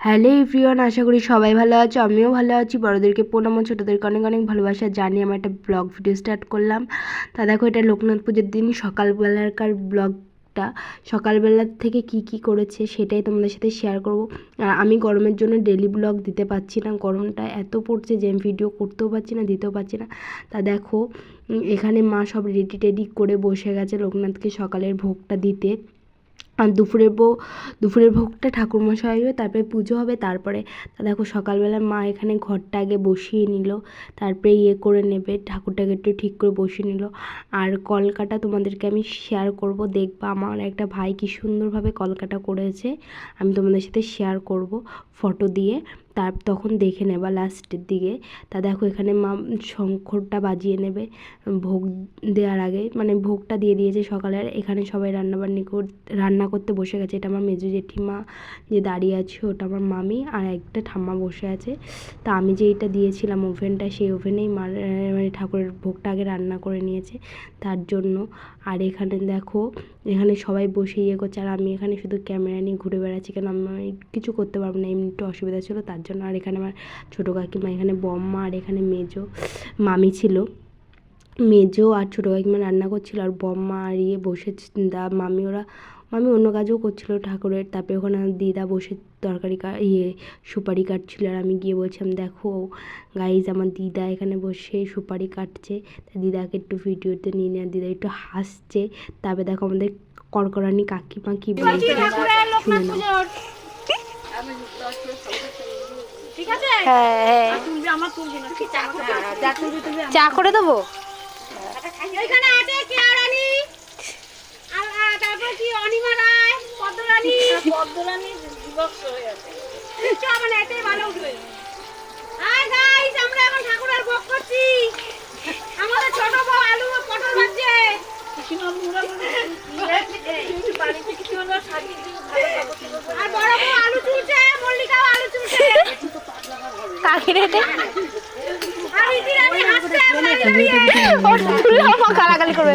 Hello everyone, আশা করি সবাই ভালো আছো, আমিও ভালো আছি। বড়োদেরকে প্রণাম ছোটোদেরকে অনেক অনেক ভালোবাসা। জানিয়ে আমি একটা ব্লগ ভিডিও স্টার্ট করলাম। তা দেখো, এটা লোকনাথ পুজোর দিন। সকালবেলাকার ব্লগটা, সকালবেলা থেকে কি কি করেছে সেটাই তোমাদের সাথে শেয়ার করব। আর আমি গরমের জন্য ডেলি ব্লগ দিতে পারছি না। গরমটা এত পড়ছে যে আমি ভিডিও করতেও পারছি না, দিতেও পারছি না। তা দেখো এখানে মা সব রেডি টেডি করে বসে গেছে লোকনাথকে সকালের ভোগটা দিতে। আর দুপুরের বউ দুপুরের ভোগটা ঠাকুরমশাই হবে, তারপরে পুজো হবে, তারপরে দেখো সকালবেলা মা এখানে ঘরটা আগে বসিয়ে নিল, তারপরে ইয়ে করে নেবে, ঠাকুরটাকে একটু ঠিক করে বসিয়ে নিল। আর কলকাটা তোমাদেরকে আমি শেয়ার করব, দেখবা আমার একটা ভাই কি সুন্দরভাবে কলকাটা করেছে, আমি তোমাদের সাথে শেয়ার করব ফটো দিয়ে। তার তখন দেখে নেবা লাস্টের দিকে। তা দেখো এখানে মা শঙ্খটা বাজিয়ে নেবে ভোগ দেওয়ার আগে। মানে ভোগটা দিয়ে দিয়েছে সকালে। এখানে সবাই রান্নাবান্নি কর, রান্না করতে বসে গেছে। এটা আমার মেজো জেঠিমা যে দাঁড়িয়ে আছে, ওটা আমার মামি আর একটা ঠাম্মা বসে আছে। তা আমি যে এটা দিয়েছিলাম ওভেনটা, সেই ওভেনেই মানে ঠাকুরের ভোগটা আগে রান্না করে নিয়েছে তার জন্য। আর এখানে দেখো, এখানে সবাই বসে ইয়ে করছে। আর আমি এখানে শুধু ক্যামেরা নিয়ে ঘুরে বেড়াচ্ছি কেন? আমি কিছু করতে পারব না। এমনি একটু অসুবিধা ছিল তার জন্য আর এখানে আমার ছোটো কাকিমা এখানে বম্মা আর এখানে মেজো মামি ছিল। মেজো আর ছোটো কাকিমা রান্না করছিল আর বম্মা আর ইয়ে বসে দা মামি ওরা মামি অন্য কাজও করছিল ঠাকুরের তারপরে ওখানে দিদা বসে তরকারি কা ইয়ে সুপারি কাটছিল আর আমি গিয়ে বলছিলাম দেখো গাইজ আমার দিদা এখানে বসে সুপারি কাটছে। তা দিদাকে একটু ভিডিওতে নিয়ে নেয় দিদা একটু হাসছে। তারপরে দেখো আমাদের কড়কড়ানি কাকিমা কি বলছে। শুনে নাও। চা করে দেবো হয়ে মানে আমরা এখন ঠাকুরের ভোগ করছি আমাদের ছোট বউ আলু পটল ভাজছে আর বড় বউ আলু চুলছে মল্লিকাও আলু চুলছে কাকে রে এটা আর ইতিরানি হাসছে আমরা দাঁড়িয়ে ওটা তুলে আমার গালাগালি করবে।